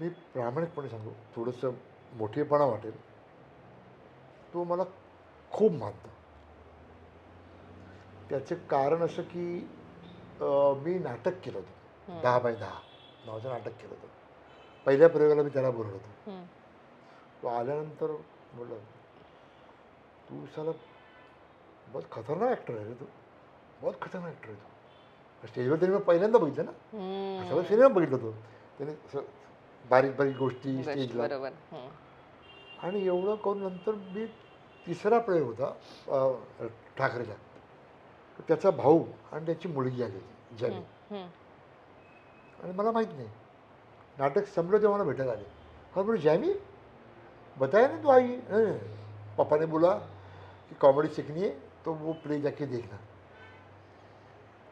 मी प्रामाणिकपणे सांगू थोडंसं मोठेपणा वाटेल. तो मला खूप मानतो. त्याचं कारण असं की मी नाटक केलं होतं. दहा बाय दहा. नावाचं नाटक केलं होतं. पहिल्या प्रयोगाला मी त्याला बोलवलं हम्म. तो आल्यानंतर बोललं तू साला बहुत खतरनाक ॲक्टर आहे रे तू. बहुत खतरनाक ॲक्टर आहे तू. स्टेजवर त्यांनी मी पहिल्यांदा बघितलं ना. सगळं सिनेमा बघितलं होतो त्याने असं बारीक बारीक गोष्टी स्टेजला. बरोबर. आणि एवढं करून नंतर मी तिसरा प्रयोग होता अं, ठाकरेला त्याचा भाऊ आणि त्याची मुलगी आली होती जमी हम्म. आणि मला माहीत नाही. नाटक संपलं तेव्हा मला भेटायला आले. हा बोलो जैमी बताया नहीं तो आई? हैं? पापा ने बोला कि कॉमेडी सीखनी है तो वो प्ले जाके देखना.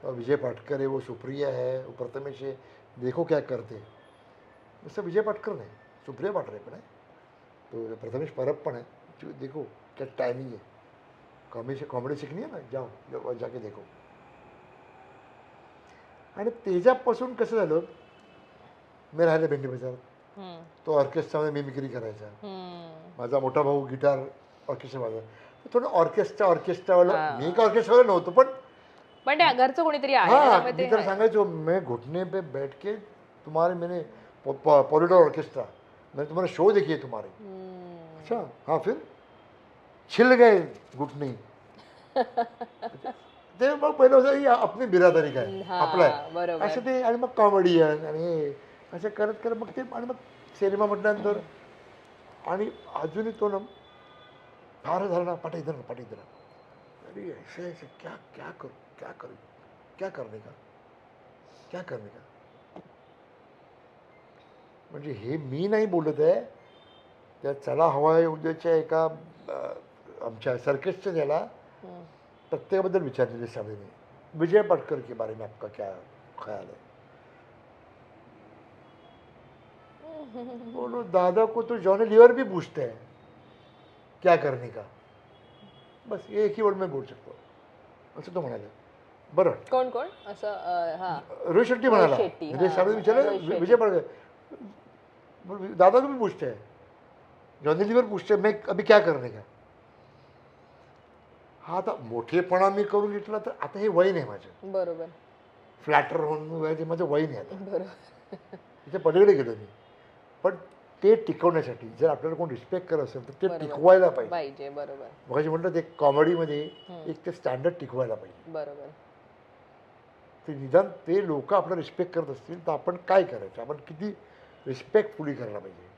और विजय पाटकर है वो सुप्रिया है वो प्रथमेश है देखो क्या करते हैं. उससे विजय पाटकर नाही सुप्रिया पाटरे पण आहे तो प्रथमेश परब पण आहे देखो क्या टाइमिंग है कॉमेडी कॉमेडी सीखनी है ना जाओ जाओ, जाके देखो आणि तेजापासून कसं झालं मी राहिले भेंडी बाजारात हम्म. तो ऑर्केस्ट्रामध्ये मिमिक्री करायचा. माझा मोठा भाऊ गिटार ऑर्केस्ट्रा वाजवा थोडं ऑर्केस्ट्रा ऑर्केस्ट्रावाला हा. मी का ऑर्केस्ट्रावाला नव्हतो पण पण घरचं कोणीतरी आहे हाँ मी ते तर आहे. सांगायचो मैं घुटने पे बैठ के तुम्हारे मैंने पॉलिडोर ऑर्केस्ट्रा. मैंने तुम्हारा शो देखी है तुम्हारे. अच्छा हाँ फिर? छिल गए घुटणे ते मग पहिलं होतं ही आपली बिरादरी काय? आपलं आहे. असं ते आणि मग कॉमेडियन आणि हे असं करत करत मग ते आणि मग सिनेमा म्हटल्यानंतर आणि अजूनही तो ना फार झाला ना पाठा इधर ना पाठा इधर ना. अरे ऐसे ऐसे क्या क्या करू क्या करू क्या करणे का? क्या करणे का? म्हणजे हे मी नाही बोलत आहे. त्या चला हवाय उद्याच्या एका आमच्या सर्कसच्या त्याला हम्म. प्रत्येकाबद्दल विचारलेले सभेने विजय पाटकर के बारे में आपका क्या ख्याल है बोलो दादा को तो जॉनी लीवर भी पूछते हैं क्या करने का? बस ये एक ही वर्ड में बोल सकता हूँ। असं तो म्हणाले बरं. कोण कोण? असं रोहित शेट्टी म्हणाला. विजय पाटकर बोलो, दादा को भी पूछते हैं। जॉनी लीवर पूछते हैं मैं अभी क्या करने का? हा आता मोठेपणा मी करून घेतला तर आता हे वय नाही माझं बरोबर. फ्लॅटर होऊन वयाचे माझं वय नाही आता. बरोबर. तिथे पलीकडे गेलो मी. पण ते टिकवण्यासाठी जर आपल्याला कोण रिस्पेक्ट करत असेल तर ते. टिकवायला पाहिजे. पाहिजे बरोबर. मगाशी म्हटलं ते कॉमेडीमध्ये. एक ते स्टँडर्ड टिकवायला पाहिजे. बरोबर. ते निदान ते लोक आपलं रिस्पेक्ट करत असतील तर आपण काय करायचं? आपण किती रिस्पेक्टफुली करायला पाहिजे.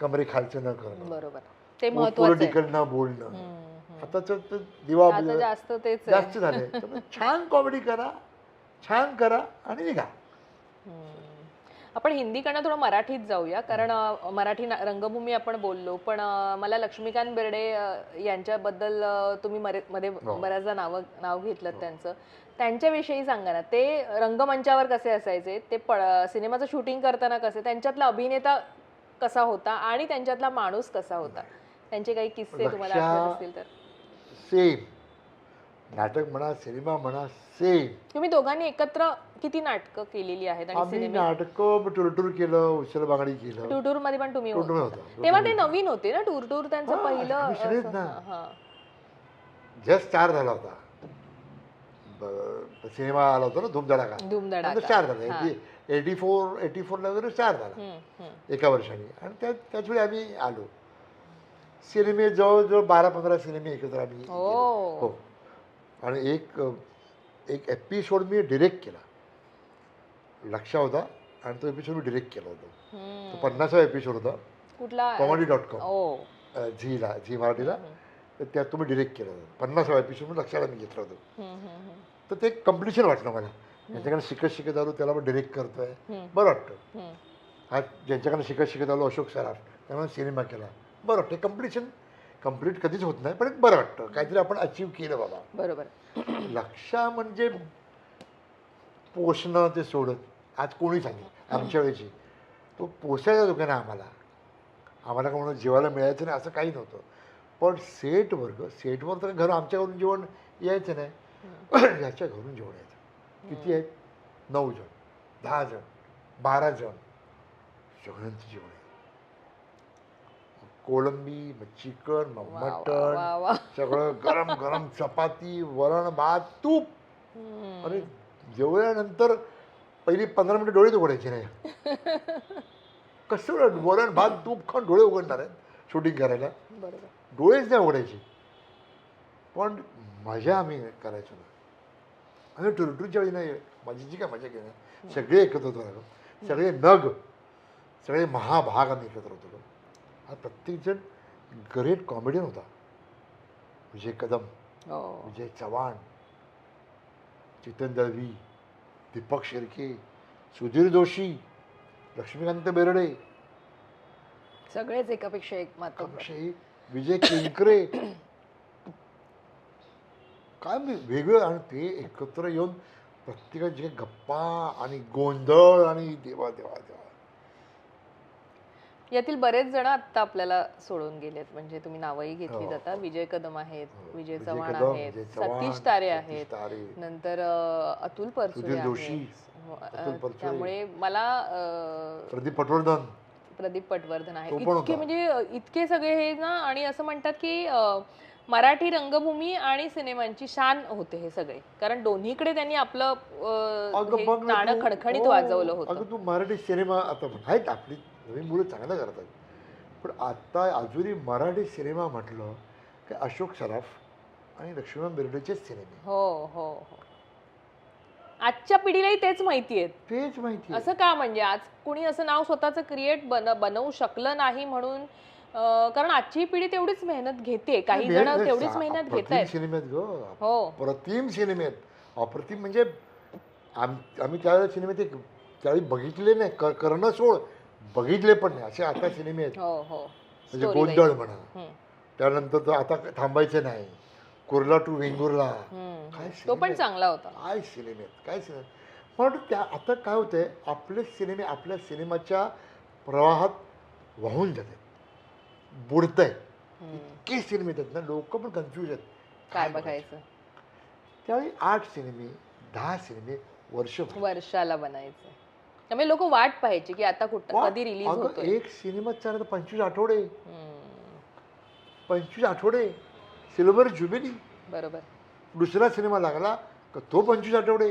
कमरे खालचं न करणं. बरोबर. ते महत्वाचं न बोलणं. आताच दिवा जास्त जास्त झाले त्यामुळे छान कॉमेडी करा छान करा आणि निघा. आपण हिंदीकडनं थोडं मराठीत जाऊया कारण मराठी रंगभूमी आपण बोललो पण मला लक्ष्मीकांत बेर्डे यांच्याबद्दल तुम्ही मध्ये हो. बऱ्याचदा नाव नाव घेतलं त्यांचं. त्यांच्याविषयी सांगा ना ते रंगमंचावर कसे असायचे? ते सिनेमाचं शूटिंग करताना कसे? त्यांच्यातला अभिनेता कसा होता? आणि त्यांच्यातला माणूस कसा होता? त्यांचे काही किस्से तुम्हाला आठवत असतील तर. सेम. नाटक म्हणा सिनेमा म्हणा सेम तुम्ही दोघांनी एकत्र किती नाटकं केलेली आहेत आणि आम्ही सिनेमे नाटकं टुरटूर केलं उचल बांगडी केलं टूरमध्ये पण तुम्ही टूर होते. होतं तेव्हा ते नवीन होते ना टूर टूर त्यांचं हा, पहिलं असं- ना. हा, हा. जस्ट स्टार झाला होता ब- सिनेमा आला होता ना धूमधडाका धूमधडाका. स्टार झाला हा. एटी फोर एटी फोरला वगैरे स्टार झाला हम्म, हम्म. एका वर्षाने आणि त्या त्याचवेळी आम्ही आलो सिनेमे जवळजवळ बारा पंधरा सिनेमे एकत्र आम्ही. केले. हो आणि एक एक एपिसोड मी डिरेक्ट केला. लक्षा होता आणि तो एपिसोड मी डिरेक्ट केला होता. तो. पन्नासावा एपिसोड होता. कुठला? कॉमेडी डॉट कॉम झीला झी मराठीला. तर त्यात तुम्ही डिरेक्ट केलं होतं. पन्नासावा एपिसोड मी लक्षाला मी घेतलं होतं. तर ते कम्प्लिशन वाटलं मला. ज्यांच्याकडे शिकत शिकत आलो त्याला पण डिरेक्ट करतोय. बरं वाटतं. हा ज्यांच्याकडे शिकत शिकत आलो अशोक सराफ त्यामुळे सिनेमा केला. बरं वाटतं. कम्प्लिशन कंप्लीट कधीच होत नाही पण एक बरं वाटतं. काहीतरी आपण अचीव केलं बाबा. बरोबर. लक्षा म्हणजे पोषणं ते सोडत. आज कोणी सांगेल? आमच्या वेळेची. तो पोसायचा दुकान आम्हाला. आम्हाला का म्हणून जेवायला मिळायचं नाही असं काही नव्हतं. पण सेट वर्ग सेटवर तर घर आमच्या घरून जेवण यायचं नाही. याच्या घरून जेवण यायचं. किती आहेत? नऊ जण दहा जण बारा जण. सगळ्यांचं जेवण. कोळंबी मग चिकन मग वा, मटण वा, वा. सगळं गरम गरम चपाती वरण भात तूप. अरे जेवल्यानंतर पहिली पंधरा मिनिटं डोळे उघडायचे नाही कसं वरण भात तूप खाऊन डोळे उघडणार आहेत शूटिंग करायला? डोळेच नाही उघडायचे. पण मजा आम्ही करायचो ना. आम्ही टुरटूरच्या वेळी नाही मजेची काय मजा केली सगळे एकत्र होतो सगळे नग सगळे महाभाग आम्ही एकत्र होतो हा प्रत्येकजण ग्रेट कॉमेडियन होता. विजय कदम हो. विजय चव्हाण चेतन दळवी दीपक शिर्के सुधीर जोशी लक्ष्मीकांत बेर्डे. सगळेच एकापेक्षा एक. मात्र विजय केंकरे. काय वेगळं आणि ते एकत्र येऊन प्रत्येकाचे गप्पा आणि गोंधळ आणि देवा देवा देवा. यातील बरेच जण आता आपल्याला सोडून गेलेत. म्हणजे तुम्ही नावही घेतली हो, जातात. विजय कदम आहेत हो, विजय चव्हाण आहेत सतीश तारे आहेत. तारे, नंतर अतुल जोशी, आहेत. हो. त्यामुळे मला प्रदीप पटवर्धन. प्रदीप पटवर्धन आहेत पण इतके. म्हणजे इतके सगळे हे ना आणि असं म्हणतात की मराठी रंगभूमी आणि सिनेमांची शान होते हे सगळे. कारण दोन्हीकडे त्यांनी आपलं अगं हे गाणं वाजवलं होतं. अगं तू मराठी सिनेमा आता आहेत आपली. नवीन मुलं चांगलं करतात. पण आता अजूनही मराठी सिनेमा म्हटलं की अशोक सराफ आणि लक्ष्मण बेर्डेचेच सिनेमे. हो हो हो. आजच्या पिढीलाही तेच माहिती आहेत. तेच माहिती. असं का म्हणजे आज कुणी असं नाव स्वतःचं क्रिएट बन बनवू शकलं नाही म्हणून कारण आजची पिढी तेवढीच मेहनत घेते. काही जण तेवढीच मेहनत घेत आहेत सिनेमे आहेत ग. हो. अप्रतिम सिनेमे आहेत अप्रतिम म्हणजे आम आम्ही त्यावेळेला सिनेमे ते त्यावेळी बघितले नाही. करणं सोड. बघितले पण नाही. असे आता सिनेमे आहेत. हो हो. म्हणजे गोंधळ. म्हणा. त्यानंतर तो आता थांबायचं नाही. कुर्ला टू वेंगुर्ला. काय तो पण. चांगला होता. काय सिनेमे आहेत? काय सिनेमे पण त्या आता काय होतंय? आपले सिनेमे आपल्या सिनेमाच्या प्रवाहात वाहून जात आहेत बुडत आहेत हम्म. इतके सिनेमे आहेत ना लोक पण कन्फ्यूज आहेत. काय बघायचं? त्यावेळी आठ सिनेमे दहा सिनेमे वर्षभर. वर्षाला बनायचं. त्यामुळे लोक वाट पाहायची की आता कुठं कधी रिलीज होतोय? एक सिनेमा चालत पंचवीस आठवडे. पंचवीस आठवडे. सिल्वर ज्युबिली बरोबर. दुसरा सिनेमा लागला का तो पंचवीस आठवडे.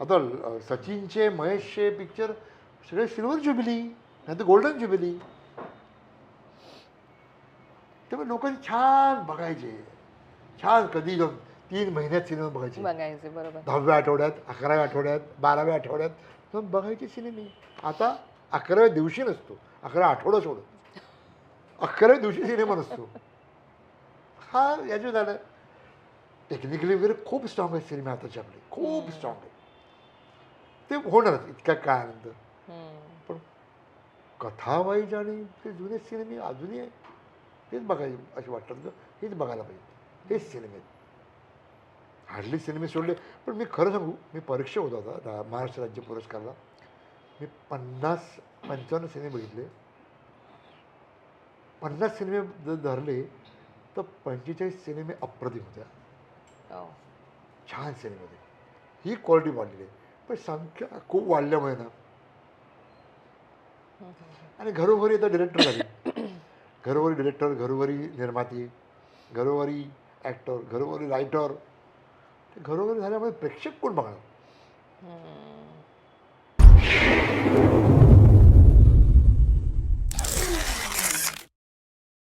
आता सचिनचे महेशचे पिक्चर सगळे सिल्वर ज्युबिली नाही तर गोल्डन ज्युबिली त्यामुळे लोकांनी छान बघायचे. छान कधी जाऊन तीन महिन्यात सिनेमा बघायचे. बघायचे बरोबर. दहाव्या आठवड्यात अकराव्या आठवड्यात बाराव्या आठवड्यात जाऊन बघायचे सिनेमे. आता अकराव्या दिवशी नसतो. अकरा आठवडा सोड अकराव्या दिवशी सिनेमा नसतो. हा याचं झालं. टेक्निकली वगैरे खूप स्ट्रॉंग आहेत सिनेमे आताचे आपले. खूप स्ट्रॉंग आहे ते होणारच इतक्या काळानंतर. हम्म. पण कथावाईज आणि ते जुने सिनेमे अजूनही आहे. तेच बघायचे असे वाटतात ग हेच बघायला पाहिजे. हेच सिनेमे. आहेत हार्डली सिनेमे सोडले पण मी खरं सांगू मी परीक्षा होता होता रा- महाराष्ट्र राज्य पुरस्कारला. मी पन्नास पंचावन्न सिनेमे बघितले. पन्नास सिनेमे जर धरले तर पंचेचाळीस सिनेमे अप्रतिम होत्या. हो. छान सिनेमे होते. ही क्वालिटी वाढलेली आहे. पण संख्या खूप वाढल्यामुळे ना. आणि घरोघरी आता डिरेक्टर झाले. घरोघरी डिरेक्टर घरोघरी निर्माती घरोघरी ॲक्टर घरोघरी रायटर ते घरोघरी झाल्यामुळे प्रेक्षक कोण बघणार